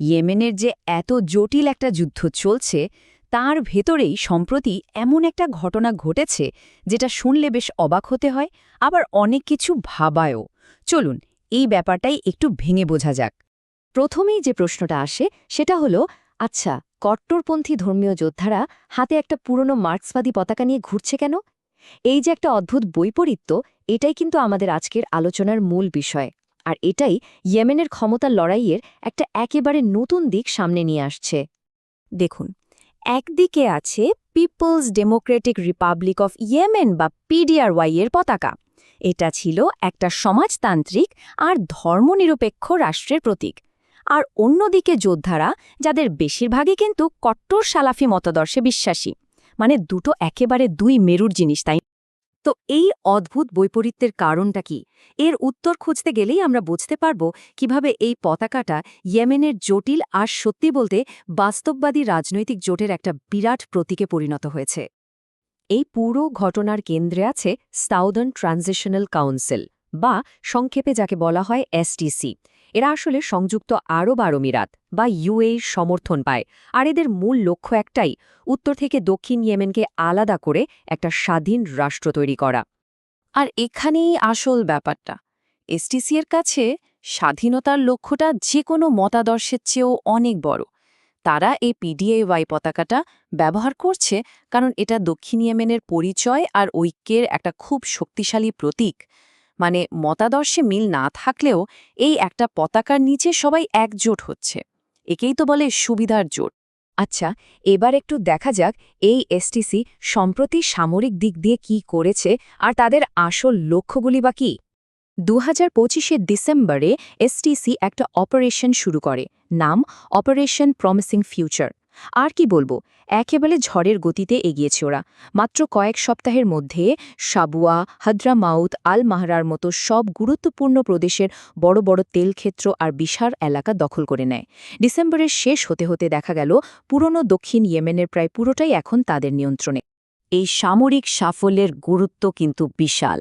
ইয়েমেনের যে এত জটিল একটা যুদ্ধ চলছে, তার ভেতরেই সম্প্রতি এমন একটা ঘটনা ঘটেছে যেটা শুনলে বেশ অবাক হতে হয়, আবার অনেক কিছু ভাবায়ও। চলুন, এই ব্যাপারটাই একটু ভেঙে বোঝা যাক। প্রথমেই যে প্রশ্নটা আসে, সেটা হলো আচ্ছা কট্টরপন্থী ধর্মীয় যোদ্ধারা হাতে একটা পুরনো মার্ক্সবাদী পতাকা নিয়ে ঘুরছে কেন? এই যে একটা অদ্ভুত বৈপরীত্য, এটাই কিন্তু আমাদের আজকের আলোচনার মূল বিষয়। আর এটাই ইয়েমেনের ক্ষমতার লড়াইয়ের একটা একেবারে নতুন দিক সামনে নিয়ে আসছে। দেখুন, একদিকে আছে People's Democratic Republic of Yemen বা পিডিআরওয়াই এর পতাকা। এটা ছিল একটা সমাজতান্ত্রিক আর ধর্মনিরপেক্ষ রাষ্ট্রের প্রতীক। আর অন্যদিকে যোদ্ধারা, যাদের বেশিরভাগই কিন্তু কট্টর সালাফি মতাদর্শে বিশ্বাসী। মানে দুটো একেবারে দুই মেরুর জিনিস, তাই তো এই অদ্ভুত বৈপরীত্যের কারণটা কি? এর উত্তর খুঁজতে গেলেই আমরা বুঝতে পারব কীভাবে এই পতাকাটা ইয়েমেনের জটিল আর সত্যি বলতে বাস্তববাদী রাজনৈতিক জোটের একটা বিরাট প্রতীকে পরিণত হয়েছে। এই পুরো ঘটনার কেন্দ্রে আছে সাউদার্ন ট্রানজিশনাল কাউন্সিল বা সংক্ষেপে যাকে বলা হয় এসটিসি এরা আসলে সংযুক্ত আরব আরমিরাত বা ইউএর সমর্থন পায়। আর এদের মূল লক্ষ্য একটাই, উত্তর থেকে দক্ষিণ ইয়েমেনকে আলাদা করে একটা স্বাধীন রাষ্ট্র তৈরি করা। আর এখানেই আসল ব্যাপারটা। এসটিসি এর কাছে স্বাধীনতার লক্ষ্যটা যে কোনো মতাদর্শের চেয়েও অনেক বড়। তারা এই পিডিএওয়াই পতাকাটা ব্যবহার করছে কারণ এটা দক্ষিণ ইয়েমেনের পরিচয় আর ঐক্যের একটা খুব শক্তিশালী প্রতীক। মানে মতাদর্শে মিল না থাকলেও এই একটা পতাকার নিচে সবাই একজোট হচ্ছে। একেই তো বলে সুবিধার জোট। আচ্ছা এবার একটু দেখা যাক এই এসটিসি সম্প্রতি সামরিক দিক দিয়ে কি করেছে আর তাদের আসল লক্ষ্যগুলি বা কি? দু হাজার ডিসেম্বরে এসটিসি একটা অপারেশন শুরু করে। নাম, অপারেশন প্রমিসিং ফিউচার। আর কি বলব, একেবারে ঝড়ের গতিতে এগিয়েছে ওরা। মাত্র কয়েক সপ্তাহের মধ্যে সাবুয়া, হাদ্রামাউত আল মাহরার মতো সব গুরুত্বপূর্ণ প্রদেশের বড় বড় তেলক্ষেত্র আর বিশাল এলাকা দখল করে নেয়। ডিসেম্বরের শেষ হতে হতে দেখা গেল, পুরনো দক্ষিণ ইয়েমেনের প্রায় পুরোটাই এখন তাদের নিয়ন্ত্রণে। এই সামরিক সাফল্যের গুরুত্ব কিন্তু বিশাল।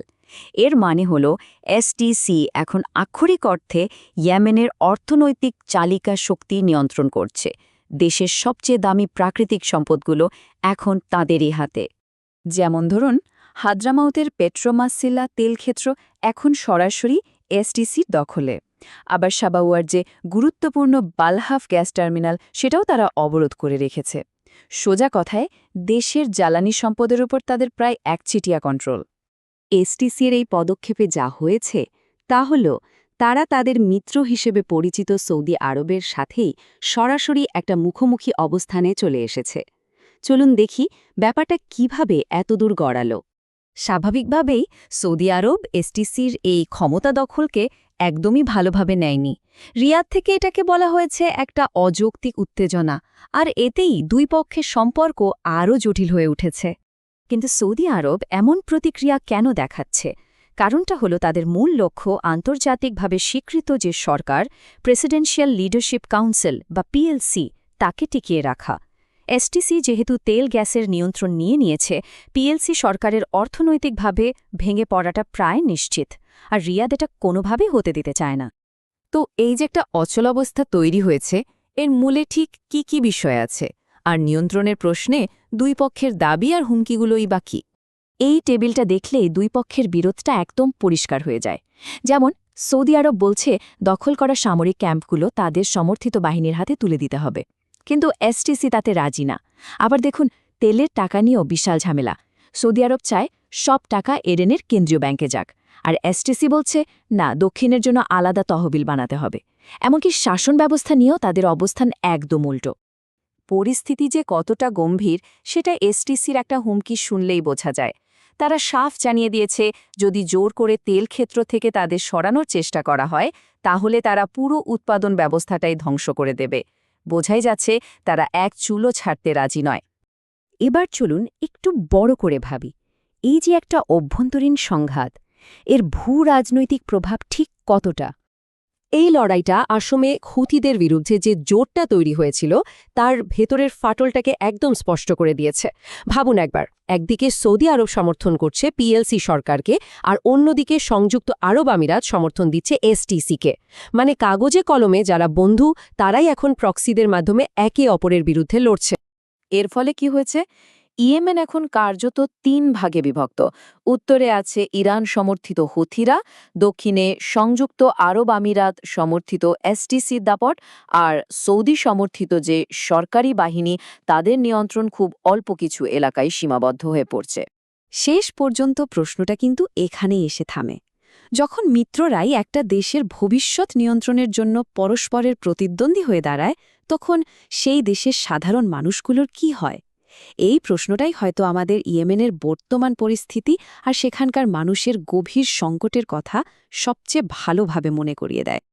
এর মানে হল এসটিসি এখন আক্ষরিক অর্থে ইয়েমেনের অর্থনৈতিক চালিকা শক্তি নিয়ন্ত্রণ করছে। দেশের সবচেয়ে দামি প্রাকৃতিক সম্পদগুলো এখন তাঁদেরই হাতে। যেমন ধরুন হাদ্রামাউতের পেট্রোমাসিল্লা তেলক্ষেত্র এখন সরাসরি এসটিসির দখলে। আবার সাবাউয়ার যে গুরুত্বপূর্ণ বালহাফ গ্যাস টার্মিনাল, সেটাও তারা অবরোধ করে রেখেছে। সোজা কথায়, দেশের জ্বালানি সম্পদের উপর তাদের প্রায় একচিটিয়া কন্ট্রোল। এসটিসির এই পদক্ষেপে যা হয়েছে, তা হল তারা তাদের মিত্র হিসেবে পরিচিত সৌদি আরবের সাথেই সরাসরি একটা মুখোমুখি অবস্থানে চলে এসেছে। চলুন দেখি ব্যাপারটা কীভাবে এতদূর গড়াল। স্বাভাবিকভাবেই সৌদি আরব এসটিসির এই ক্ষমতা দখলকে একদমই ভালোভাবে নেয়নি। রিয়াদ থেকে এটাকে বলা হয়েছে একটা অযৌক্তিক উত্তেজনা, আর এতেই দুই পক্ষের সম্পর্ক আরও জটিল হয়ে উঠেছে। কিন্তু সৌদি আরব এমন প্রতিক্রিয়া কেন দেখাচ্ছে? কারণটা হলো তাদের মূল লক্ষ্য আন্তর্জাতিকভাবে স্বীকৃত যে সরকার প্রেসিডেন্সিয়াল লিডারশিপ কাউন্সিল বা পিএলসি তাকে টিকিয়ে রাখা। এসটিসি যেহেতু তেল গ্যাসের নিয়ন্ত্রণ নিয়ে নিয়েছে পিএলসি সরকারের অর্থনৈতিকভাবে ভেঙে পড়াটা প্রায় নিশ্চিত, আর রিয়াদ এটা কোনোভাবেই হতে দিতে চায় না। তো এই যে একটা অচলাবস্থা তৈরি হয়েছে, এর মূলে ঠিক কি কি বিষয় আছে? আর নিয়ন্ত্রণের প্রশ্নে দুই পক্ষের দাবি আর হুমকিগুলোই বা কী? এই টেবিলটা দেখলেই দুই পক্ষের বিরোধটা একদম পরিষ্কার হয়ে যায়। যেমন, সৌদি আরব বলছে, দখল করা সামরিক ক্যাম্পগুলো তাদের সমর্থিত বাহিনীর হাতে তুলে দিতে হবে। কিন্তু এসটিসি তাতে রাজি না। আবার দেখুন, তেলের টাকা নিয়েও বিশাল ঝামেলা। সৌদি আরব চায়, সব টাকা এডেনের কেন্দ্রীয় ব্যাংকে যাক। আর এসটিসি বলছে, না, দক্ষিণের জন্য আলাদা তহবিল বানাতে হবে। এমনকি শাসন ব্যবস্থা নিয়েও তাদের অবস্থান একদম উল্টো। পরিস্থিতি যে কতটা গম্ভীর, সেটা এসটিসির একটা হুমকি শুনলেই বোঝা যায়। তারা সাফ জানিয়ে দিয়েছে, যদি জোর করে তেল ক্ষেত্র থেকে তাদের সরানোর চেষ্টা করা হয়, তাহলে তারা পুরো উৎপাদন ব্যবস্থাটাই ধ্বংস করে দেবে। বোঝাই যাচ্ছে, তারা এক চুলো ছাড়তে রাজি নয়। এবার চলুন একটু বড় করে ভাবি। এই যে একটা অভ্যন্তরীণ সংঘাত, এর ভূ রাজনৈতিক প্রভাব ঠিক কতটা? এই লড়াইটা আসমে হুতিদের বিরুদ্ধে যে জোটটা তৈরি হয়েছিল, তার ভেতরের ফাটলটাকে একদম স্পষ্ট করে দিয়েছে। ভাবুন একবার, একদিকে সৌদি আরব সমর্থন করছে পিএলসি সরকারকে আর অন্যদিকে সংযুক্ত আরব আমিরাত সমর্থন দিচ্ছে এসটিসিকে। মানে কাগজে কলমে যারা বন্ধু, তারাই এখন প্রক্সিদের মাধ্যমে একে অপরের বিরুদ্ধে লড়ছে। এর ফলে কি হয়েছে? ইয়েমেন এখন কার্যত তিন ভাগে বিভক্ত। উত্তরে আছে ইরান সমর্থিত হুথিরা, দক্ষিণে সংযুক্ত আরব আমিরাত সমর্থিত এসটিসি দাপট, আর সৌদি সমর্থিত যে সরকারি বাহিনী, তাদের নিয়ন্ত্রণ খুব অল্প কিছু এলাকায় সীমাবদ্ধ হয়ে পড়ছে। শেষ পর্যন্ত প্রশ্নটা কিন্তু এখানেই এসে থামে। যখন মিত্ররাই একটা দেশের ভবিষ্যৎ নিয়ন্ত্রণের জন্য পরস্পরের প্রতিদ্বন্দ্বী হয়ে দাঁড়ায়, তখন সেই দেশের সাধারণ মানুষগুলোর কি হয়? এই প্রশ্নটাই হয়তো আমাদের ইয়েমেনের বর্তমান পরিস্থিতি আর সেখানকার মানুষের গভীর সংকটের কথা সবচেয়ে ভালোভাবে মনে করিয়ে দেয়।